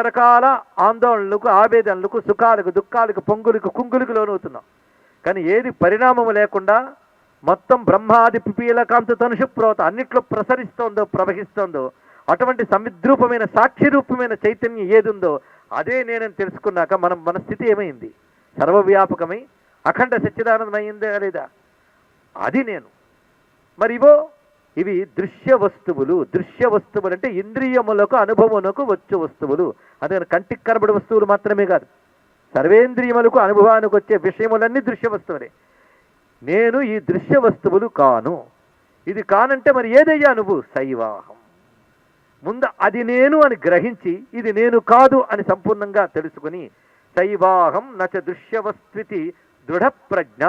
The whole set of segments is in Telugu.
రకరకాల ఆందోళనలకు ఆవేదనలకు సుఖాలకు దుఃఖాలకు పొంగులకు కుంగులకు లోనవుతున్నాం. కానీ ఏది పరిణామము లేకుండా మొత్తం బ్రహ్మాది పిపీలకాంత తనుషు ప్రోత అన్నిట్లో ప్రసరిస్తోందో ప్రవహిస్తోందో అటువంటి సమిద్రూపమైన సాక్షి రూపమైన చైతన్యం ఏదుందో అదే నేనని తెలుసుకున్నాక మనం మన స్థితి ఏమైంది? సర్వవ్యాపకమై అఖండ సచ్చిదానందమైందా లేదా? అది నేను. మరివో ఇవి దృశ్య వస్తువులు. దృశ్య వస్తువులు అంటే ఇంద్రియములకు అనుభవమునకు వచ్చే వస్తువులు. అదే కంటికి కనబడే వస్తువులు మాత్రమే కాదు. సర్వేంద్రియములకు అనుభవానికి వచ్చే విషయములన్నీ దృశ్య వస్తువులే. నేను ఈ దృశ్య వస్తువులు కాను. ఇది కానంటే మరి ఏదయ్యా నువ్వు? శైవాహం ముందు అది నేను అని గ్రహించి ఇది నేను కాదు అని సంపూర్ణంగా తెలుసుకుని శైవాహం నచ దృశ్యవస్త్వితి దృఢ ప్రజ్ఞ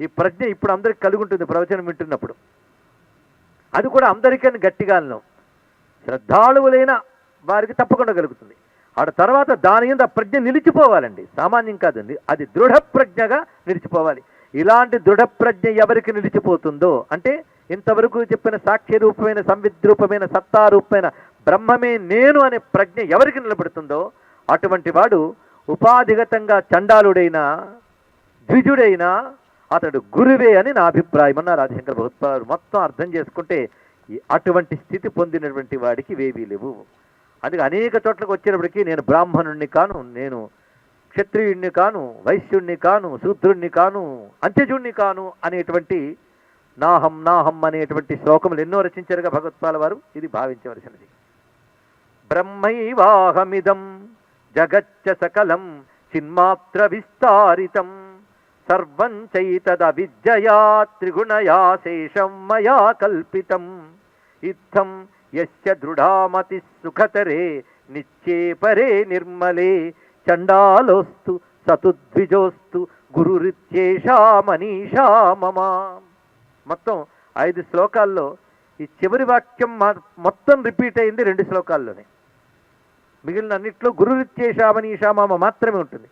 ఈ ప్రజ్ఞ ఇప్పుడు అందరికి కలిగి ఉంటుంది ప్రవచనం వింటున్నప్పుడు. అది కూడా అందరికీ గట్టిగా అన్నాం. శ్రద్ధాళువులైన వారికి తప్పకుండా కలుగుతుంది. ఆడ తర్వాత దాని మీద ప్రజ్ఞ నిలిచిపోవాలండి. సామాన్యం కాదండి. అది దృఢ ప్రజ్ఞగా నిలిచిపోవాలి. ఇలాంటి దృఢ ప్రజ్ఞ ఎవరికి నిలిచిపోతుందో అంటే ఇంతవరకు చెప్పిన సాక్ష్య రూపమైన సంవిద్రూపమైన సత్తారూపమైన బ్రహ్మమే నేను అనే ప్రజ్ఞ ఎవరికి నిలబడుతుందో అటువంటి వాడు ఉపాధిగతంగా చండాలుడైన ద్విజుడైన అతడు గురువే అని నా అభిప్రాయం అన్నారు ఆదిశంకర భగవత్పాలు మొత్తం అర్థం చేసుకుంటే అటువంటి స్థితి పొందినటువంటి వాడికి వేవీ లేవు. అందుకే అనేక చోట్లకు వచ్చినప్పటికీ నేను బ్రాహ్మణుణ్ణి కాను నేను క్షత్రియుణ్ణి కాను వైశ్యుణ్ణి కాను శూద్రుణ్ణి కాను అంత్యజుణ్ణి కాను అనేటువంటి నాహం నాహం అనేటువంటి శ్లోకములు ఎన్నో రచించారుగా భగవత్పాల వారు. ఇది భావించవలసినది. బ్రహ్మైవాహమిదం జగచ్చ సకలం చిన్మాత్ర విస్తారితం. సర్వం చైతదవిద్యయా త్రిగుణయా శేషం మయా కల్పితం. ఇత్థం యస్య దృఢామతి సుఖతరే నిత్యే పరే నిర్మలే. చండాలోస్తు సతుద్విజోస్తు గురురిత్యేషా మనీషా మమ. మొత్తం ఐదు శ్లోకాల్లో ఈ చివరి వాక్యం మొత్తం రిపీట్ అయింది రెండు శ్లోకాల్లోనే. మిగిలిన అన్నిట్లో గురురిత్యేషా మనీషా మమ మాత్రమే ఉంటుంది.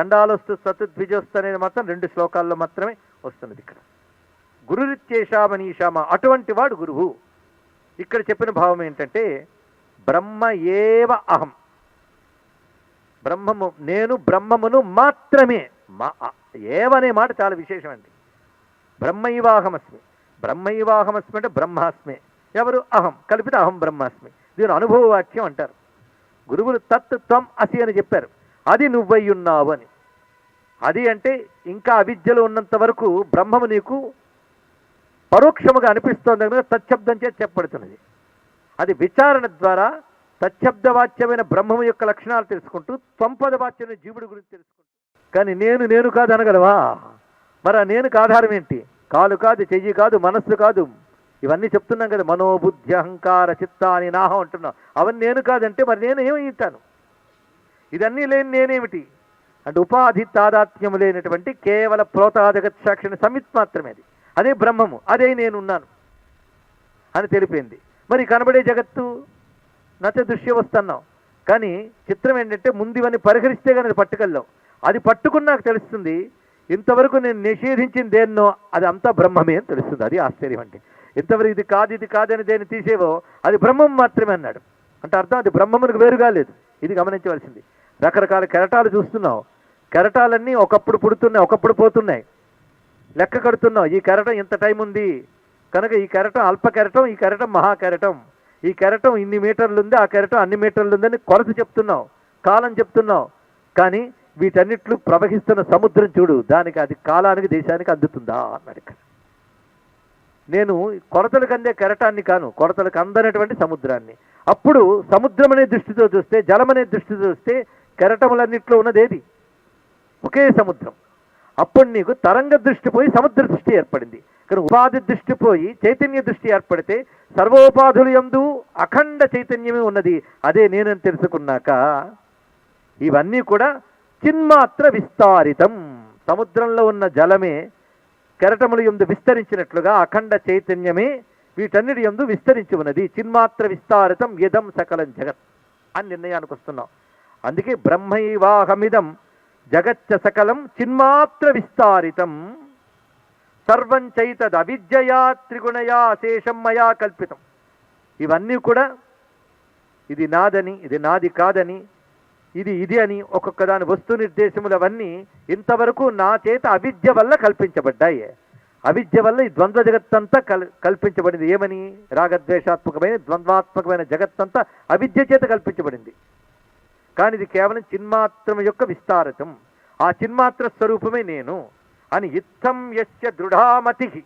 చండాలొస్తు సతుద్విజోస్తు అనేది మాత్రం రెండు శ్లోకాల్లో మాత్రమే వస్తున్నది ఇక్కడ. గురురిత్యేషా మనీషామ అటువంటి వాడు గురువు. ఇక్కడ చెప్పిన భావం ఏంటంటే బ్రహ్మ ఏవ అహం. బ్రహ్మము నేను బ్రహ్మమును మాత్రమే మా ఏవనే మాట చాలా విశేషమండి. బ్రహ్మైవాహమస్మి బ్రహ్మైవాహమస్మి అంటే బ్రహ్మాస్మి. ఎవరు? అహం. కలిపితే అహం బ్రహ్మాస్మి. దీని అనుభవ వాక్యం అంటారు. గురువులు తత్ త్వం అసి అని చెప్పారు. అది నువ్వై అది అంటే ఇంకా అవిద్యలో ఉన్నంత వరకు బ్రహ్మము నీకు పరోక్షముగా అనిపిస్తోంది కనుక తచ్చబ్దం చేసి చెప్పబడుతున్నది. అది విచారణ ద్వారా తచ్చబ్దవాచ్యమైన బ్రహ్మము యొక్క లక్షణాలు తెలుసుకుంటూ సంపద వాచ్యమైన జీవుడి గురించి తెలుసుకుంటూ. కానీ నేను నేను కాదు అనగలవా? మరి ఆ నేనుకు ఆధారం ఏంటి? కాలు కాదు చెయ్యి కాదు మనస్సు కాదు. ఇవన్నీ చెప్తున్నాం కదా మనోబుద్ధి అహంకార చిత్త అని నాహం అంటున్నాం. అవన్నీ నేను కాదంటే మరి నేను ఏమైతాను ఇదన్నీ లేని నేనేమిటి? అంటే ఉపాధి తాదాత్మ్యము లేనటువంటి కేవల ప్రోతాదగత్ సాక్షిని సమిత్ మాత్రమే అది. అదే బ్రహ్మము అదే నేనున్నాను అని తెలిపింది. మరి కనబడే జగత్తు నచ్చ దృశ్య వస్తున్నాం కానీ చిత్రం ఏంటంటే ముందు ఇవన్నీ పరిహరిస్తే కానీ అది పట్టుకెళ్ళాం అది పట్టుకున్నాక తెలుస్తుంది ఇంతవరకు నేను నిషేధించింది దేన్నో అది అంతా బ్రహ్మమే అని తెలుస్తుంది. అది ఆశ్చర్యం అంటే. ఇంతవరకు ఇది కాదు ఇది కాదని దేన్ని తీసేవో అది బ్రహ్మం మాత్రమే అన్నాడు. అంటే అర్థం అది బ్రహ్మమునికి వేరుగా లేదు. ఇది గమనించవలసింది. రకరకాల కెరటాలు చూస్తున్నావు. కెరటాలన్నీ ఒకప్పుడు పుడుతున్నాయి ఒకప్పుడు పోతున్నాయి. లెక్క కడుతున్నావు ఈ కెరటం ఇంత టైం ఉంది? కనుక ఈ కెరటం అల్ప కెరటం ఈ కెరటం మహా కెరటం. ఈ కెరటం ఇన్ని మీటర్లు ఉంది ఆ కెరటం అన్ని మీటర్లు ఉందని కొలత చెప్తున్నావు కాలం చెప్తున్నావు. కానీ వీటన్నిట్లు ప్రవహిస్తున్న సముద్రం చూడు దానికి అది కాలానికి దేశానికి అందుతుందా అన్నాడు ఇక్కడ. నేను కొరతలకు అందే కెరటాన్ని కాను కొరతలకు అందనటువంటి సముద్రాన్ని. అప్పుడు సముద్రం అనే దృష్టితో చూస్తే జలం అనే దృష్టితో చూస్తే కెరటములన్నింటిలో ఉన్నదేది? ఒకే సముద్రం. అప్పుడు నీకు తరంగ దృష్టి పోయి సముద్ర దృష్టి ఏర్పడింది. కానీ ఉపాధి దృష్టి పోయి చైతన్య దృష్టి ఏర్పడితే సర్వోపాధులు ఎందు అఖండ చైతన్యమే ఉన్నది. అదే నేనని తెలుసుకున్నాక ఇవన్నీ కూడా చిన్మాత్ర విస్తారితం. సముద్రంలో ఉన్న జలమే కెరటములు ఎందు విస్తరించినట్లుగా అఖండ చైతన్యమే వీటన్నిటి ఎందు విస్తరించి ఉన్నది. చిన్మాత్ర విస్తారితం యదం సకలం జగత్ అని నిర్ణయానికి వస్తున్నాం. అందుకే బ్రహ్మైవాహమిదం జగచ్చ సకలం చిన్మాత్ర విస్తారితం. సర్వం చైతద్ అవిద్యయా త్రిగుణయా శేషం మయా కల్పితం. ఇవన్నీ కూడా ఇది నాదని ఇది నాది కాదని ఇది ఇది అని ఒక్కొక్క దాని వస్తు నిర్దేశములు అవన్నీ ఇంతవరకు నా చేత అవిద్య వల్ల కల్పించబడ్డాయి. అవిద్య వల్ల ఈ ద్వంద్వ జగత్తంతా కల్ కల్పించబడింది. ఏమని? రాగద్వేషాత్మకమైన ద్వంద్వాత్మకమైన జగత్తంతా అవిద్య చేత కల్పించబడింది. కానీ ఇది కేవలం చిన్మాత్రం యొక్క విస్తారతం. ఆ చిన్మాత్ర స్వరూపమే నేను. అని ఇత్తం యస్య దృఢామతి.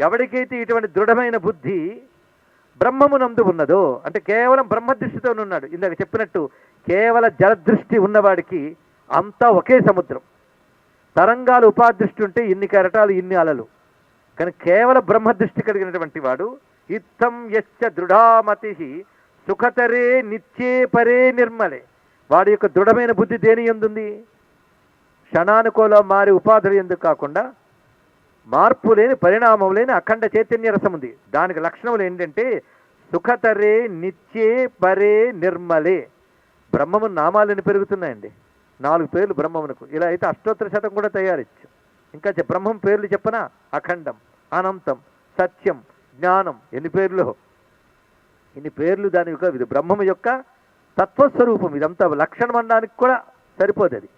ఎవరికైతే ఇటువంటి దృఢమైన బుద్ధి బ్రహ్మమునందు ఉన్నదో అంటే కేవలం బ్రహ్మదృష్టితో ఉన్నాడు ఇందాక చెప్పినట్టు కేవల జలదృష్టి ఉన్నవాడికి అంతా ఒకే సముద్రం. తరంగాలు ఉపాదృష్టి ఉంటే ఇన్ని కెరటాలు ఇన్ని అలలు. కానీ కేవల బ్రహ్మదృష్టి కలిగినటువంటి వాడు ఇత్తం యశ్చ దృఢామతి. సుఖతరే నిత్యే పరే నిర్మలే. వాడి యొక్క దృఢమైన బుద్ధి దేని ఎందుంది? క్షణానుకోలో మారి ఉపాధులు ఎందుకు కాకుండా మార్పు లేని పరిణామం లేని అఖండ చైతన్య రసం ఉంది. దానికి లక్షణములు ఏంటంటే సుఖతరే నిత్యే పరే నిర్మలే. బ్రహ్మము నామాలని పెరుగుతున్నాయండి. నాలుగు పేర్లు బ్రహ్మమునకు. ఇలా అయితే అష్టోత్తర శతం కూడా తయారచ్చు. ఇంకా బ్రహ్మం పేర్లు చెప్పనా? అఖండం అనంతం సత్యం జ్ఞానం. ఎన్ని పేర్లు? ఇన్ని పేర్లు దాని యొక్క ఇది బ్రహ్మము యొక్క తత్వస్వరూపం. ఇదంతా లక్షణం అనడానికి కూడా సరిపోదు అది